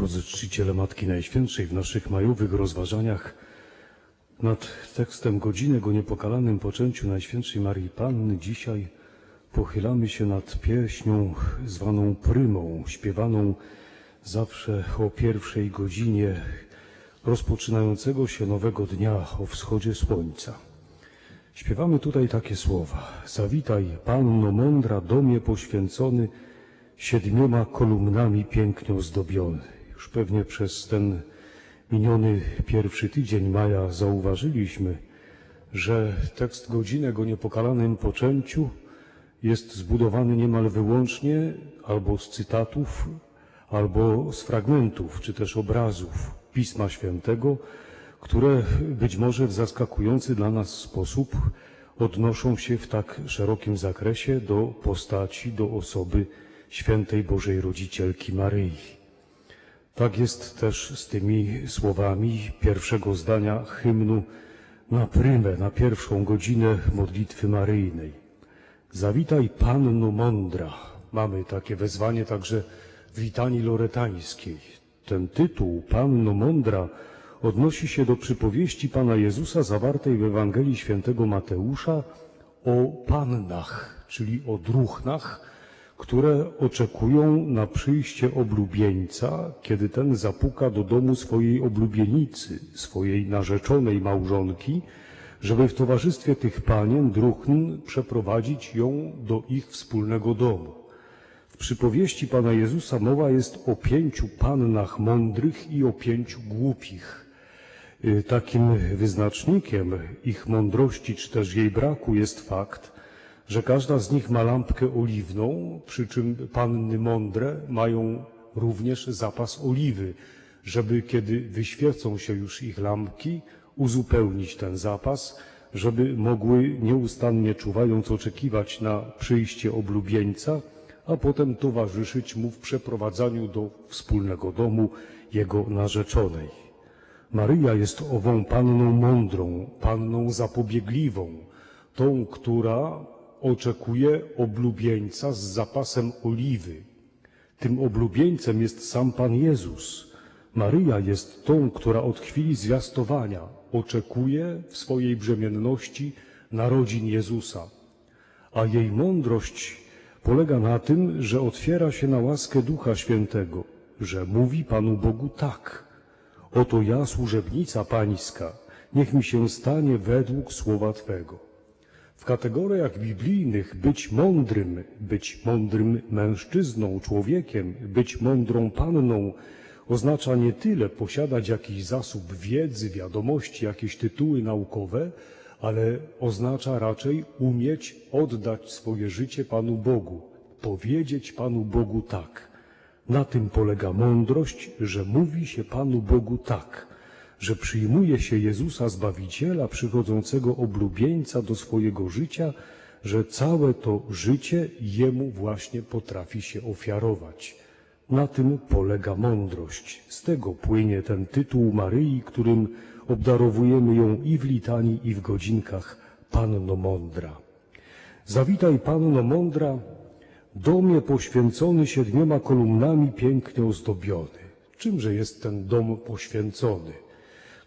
drodzy czciciele Matki Najświętszej, w naszych majowych rozważaniach nad tekstem Godzinę o niepokalanym poczęciu Najświętszej Marii Panny dzisiaj pochylamy się nad pieśnią zwaną prymą, śpiewaną zawsze o pierwszej godzinie rozpoczynającego się nowego dnia o wschodzie słońca. Śpiewamy tutaj takie słowa. Zawitaj, Panno mądra, domie poświęcony, siedmioma kolumnami pięknie ozdobiony. Już pewnie przez ten miniony pierwszy tydzień maja zauważyliśmy, że tekst godzinek o niepokalanym poczęciu jest zbudowany niemal wyłącznie albo z cytatów, albo z fragmentów, czy też obrazów Pisma Świętego, które być może w zaskakujący dla nas sposób odnoszą się w tak szerokim zakresie do postaci, do osoby świętej Bożej Rodzicielki Maryi. Tak jest też z tymi słowami pierwszego zdania hymnu na prymę, na pierwszą godzinę modlitwy maryjnej. Zawitaj Panno Mądra. Mamy takie wezwanie także w litanii loretańskiej. Ten tytuł, Panno Mądra, odnosi się do przypowieści Pana Jezusa zawartej w Ewangelii Świętego Mateusza o pannach, czyli o druchnach, które oczekują na przyjście oblubieńca, kiedy ten zapuka do domu swojej oblubienicy, swojej narzeczonej małżonki, żeby w towarzystwie tych panien druchn przeprowadzić ją do ich wspólnego domu. W przypowieści Pana Jezusa mowa jest o pięciu pannach mądrych i o pięciu głupich. Y, Takim wyznacznikiem ich mądrości czy też jej braku jest fakt, że każda z nich ma lampkę oliwną, przy czym panny mądre mają również zapas oliwy, żeby kiedy wyświecą się już ich lampki, uzupełnić ten zapas, żeby mogły nieustannie czuwając oczekiwać na przyjście oblubieńca, a potem towarzyszyć mu w przeprowadzaniu do wspólnego domu jego narzeczonej. Maryja jest ową panną mądrą, panną zapobiegliwą, tą, która oczekuje oblubieńca z zapasem oliwy. Tym oblubieńcem jest sam Pan Jezus. Maryja jest tą, która od chwili zwiastowania oczekuje w swojej brzemienności narodzin Jezusa. A jej mądrość polega na tym, że otwiera się na łaskę Ducha Świętego, że mówi Panu Bogu tak. Oto ja, służebnica Pańska, niech mi się stanie według słowa Twego. W kategoriach biblijnych być mądrym, być mądrym mężczyzną, człowiekiem, być mądrą panną oznacza nie tyle posiadać jakiś zasób wiedzy, wiadomości, jakieś tytuły naukowe, ale oznacza raczej umieć oddać swoje życie Panu Bogu, powiedzieć Panu Bogu tak. Na tym polega mądrość, że mówi się Panu Bogu tak, że przyjmuje się Jezusa Zbawiciela, przychodzącego oblubieńca do swojego życia, że całe to życie Jemu właśnie potrafi się ofiarować. Na tym polega mądrość. Z tego płynie ten tytuł Maryi, którym obdarowujemy ją i w litanii, i w godzinkach Panno Mądra. Zawitaj Panno Mądra, domie poświęcony siedmioma kolumnami pięknie ozdobiony. Czymże jest ten dom poświęcony?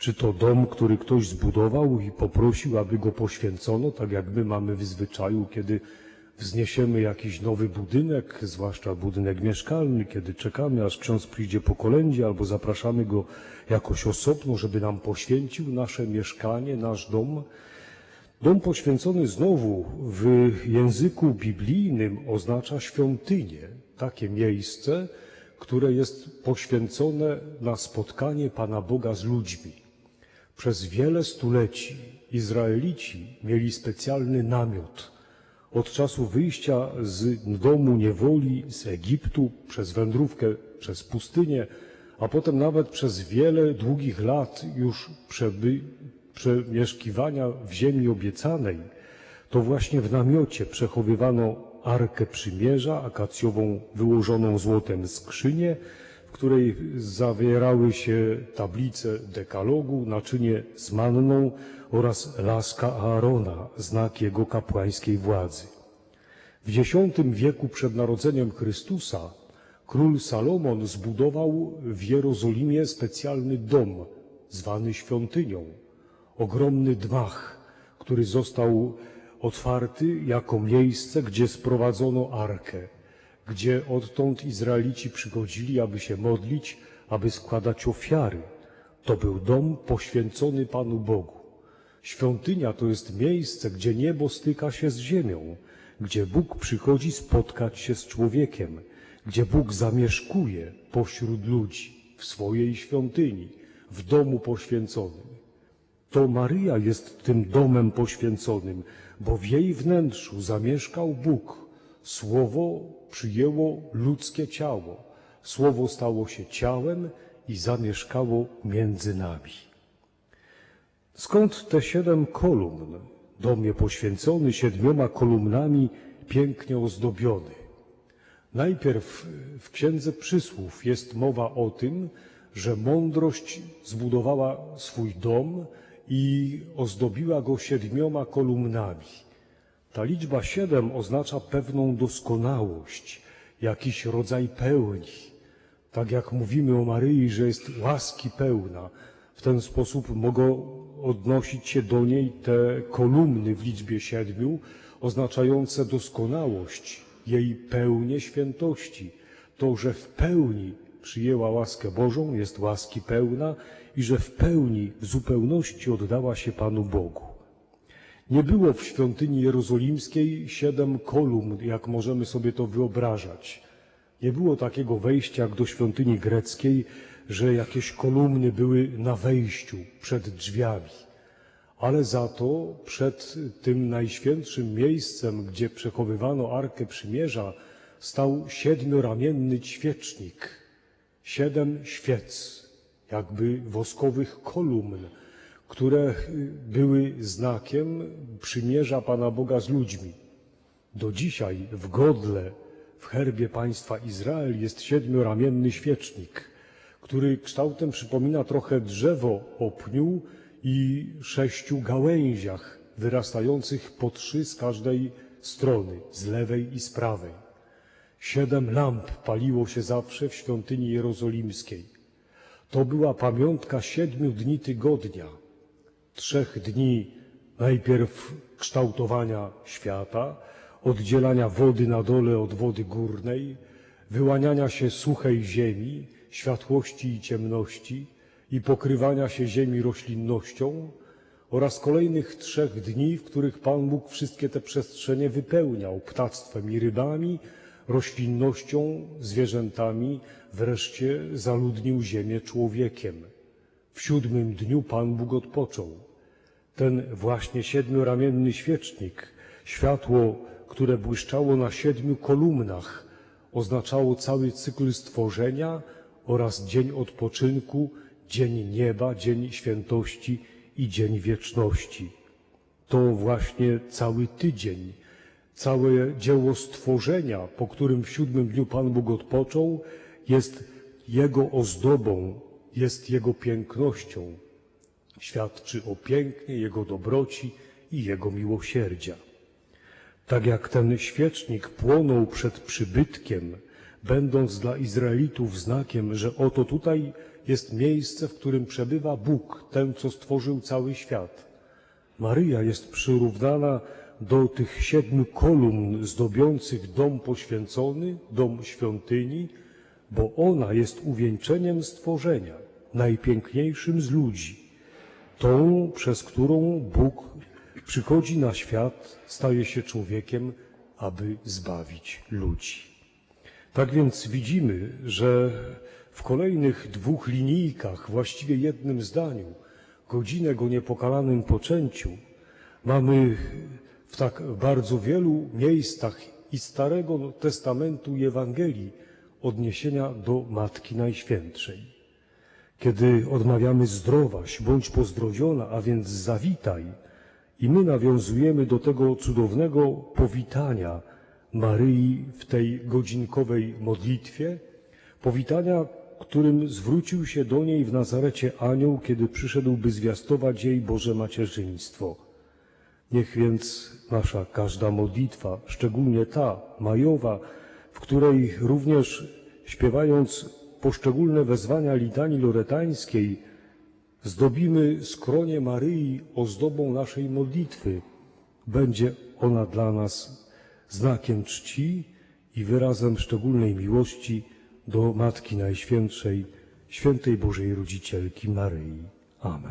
Czy to dom, który ktoś zbudował i poprosił, aby go poświęcono, tak jak my mamy w zwyczaju, kiedy wzniesiemy jakiś nowy budynek, zwłaszcza budynek mieszkalny, kiedy czekamy, aż ksiądz przyjdzie po kolędzie, albo zapraszamy go jakoś osobno, żeby nam poświęcił nasze mieszkanie, nasz dom. Dom poświęcony znowu w języku biblijnym oznacza świątynię, takie miejsce, które jest poświęcone na spotkanie Pana Boga z ludźmi. Przez wiele stuleci Izraelici mieli specjalny namiot. Od czasu wyjścia z domu niewoli z Egiptu przez wędrówkę przez pustynię, a potem nawet przez wiele długich lat już przeby, przemieszkiwania w ziemi obiecanej, to właśnie w namiocie przechowywano Arkę Przymierza, akacjową wyłożoną złotem skrzynię, której zawierały się tablice dekalogu, naczynie z manną oraz laska Aarona, znak jego kapłańskiej władzy. W X wieku przed narodzeniem Chrystusa Król Salomon zbudował w Jerozolimie specjalny dom, zwany świątynią. Ogromny dmach, który został otwarty jako miejsce, gdzie sprowadzono arkę, gdzie odtąd Izraelici przychodzili, aby się modlić, aby składać ofiary. To był dom poświęcony Panu Bogu. Świątynia to jest miejsce, gdzie niebo styka się z ziemią, gdzie Bóg przychodzi spotkać się z człowiekiem, gdzie Bóg zamieszkuje pośród ludzi, w swojej świątyni, w domu poświęconym. To Maryja jest tym domem poświęconym, bo w jej wnętrzu zamieszkał Bóg. Słowo przyjęło ludzkie ciało. Słowo stało się ciałem i zamieszkało między nami. Skąd te siedem kolumn? Dom je poświęcony siedmioma kolumnami, pięknie ozdobiony. Najpierw w Księdze Przysłów jest mowa o tym, że mądrość zbudowała swój dom i ozdobiła go siedmioma kolumnami. Ta liczba siedem oznacza pewną doskonałość, jakiś rodzaj pełni. Tak jak mówimy o Maryi, że jest łaski pełna, w ten sposób mogą odnosić się do niej te kolumny w liczbie siedmiu, oznaczające doskonałość, jej pełnię świętości. To, że w pełni przyjęła łaskę Bożą, jest łaski pełna i że w pełni, w zupełności oddała się Panu Bogu. Nie było w świątyni jerozolimskiej siedem kolumn, jak możemy sobie to wyobrażać. Nie było takiego wejścia jak do świątyni greckiej, że jakieś kolumny były na wejściu, przed drzwiami. Ale za to przed tym najświętszym miejscem, gdzie przechowywano Arkę Przymierza, stał siedmioramienny świecznik, siedem świec, jakby woskowych kolumn, które były znakiem przymierza Pana Boga z ludźmi. Do dzisiaj w godle, w herbie państwa Izrael jest siedmioramienny świecznik, który kształtem przypomina trochę drzewo o pniu i sześciu gałęziach wyrastających po trzy z każdej strony, z lewej i z prawej. Siedem lamp paliło się zawsze w świątyni jerozolimskiej. To była pamiątka siedmiu dni tygodnia, trzech dni najpierw kształtowania świata, oddzielania wody na dole od wody górnej, wyłaniania się suchej ziemi, światłości i ciemności i pokrywania się ziemi roślinnością oraz kolejnych trzech dni, w których Pan Bóg wszystkie te przestrzenie wypełniał ptactwem i rybami, roślinnością, zwierzętami, wreszcie zaludnił ziemię człowiekiem. W siódmym dniu Pan Bóg odpoczął. Ten właśnie siedmioramienny świecznik, światło, które błyszczało na siedmiu kolumnach, oznaczało cały cykl stworzenia oraz dzień odpoczynku, dzień nieba, dzień świętości i dzień wieczności. To właśnie cały tydzień, całe dzieło stworzenia, po którym w siódmym dniu Pan Bóg odpoczął, jest Jego ozdobą, jest Jego pięknością. Świadczy o pięknie Jego dobroci i Jego miłosierdzia. Tak jak ten świecznik płonął przed przybytkiem, będąc dla Izraelitów znakiem, że oto tutaj jest miejsce, w którym przebywa Bóg, ten, co stworzył cały świat. Maryja jest przyrównana do tych siedmiu kolumn zdobiących dom poświęcony, dom świątyni, bo ona jest uwieńczeniem stworzenia, najpiękniejszym z ludzi, tą, przez którą Bóg przychodzi na świat, staje się człowiekiem, aby zbawić ludzi. Tak więc widzimy, że w kolejnych dwóch linijkach, właściwie jednym zdaniu, godzinę go niepokalanym poczęciu, mamy w tak bardzo wielu miejscach i Starego Testamentu i Ewangelii odniesienia do Matki Najświętszej. Kiedy odmawiamy zdrowaś, bądź pozdrowiona, a więc zawitaj, i my nawiązujemy do tego cudownego powitania Maryi w tej godzinkowej modlitwie, powitania, którym zwrócił się do niej w Nazarecie anioł, kiedy przyszedł, by zwiastować jej Boże macierzyństwo. Niech więc nasza każda modlitwa, szczególnie ta majowa, w której również śpiewając poszczególne wezwania litanii loretańskiej, zdobimy skronie Maryi ozdobą naszej modlitwy. Będzie ona dla nas znakiem czci i wyrazem szczególnej miłości do Matki Najświętszej, Świętej Bożej Rodzicielki Maryi. Amen.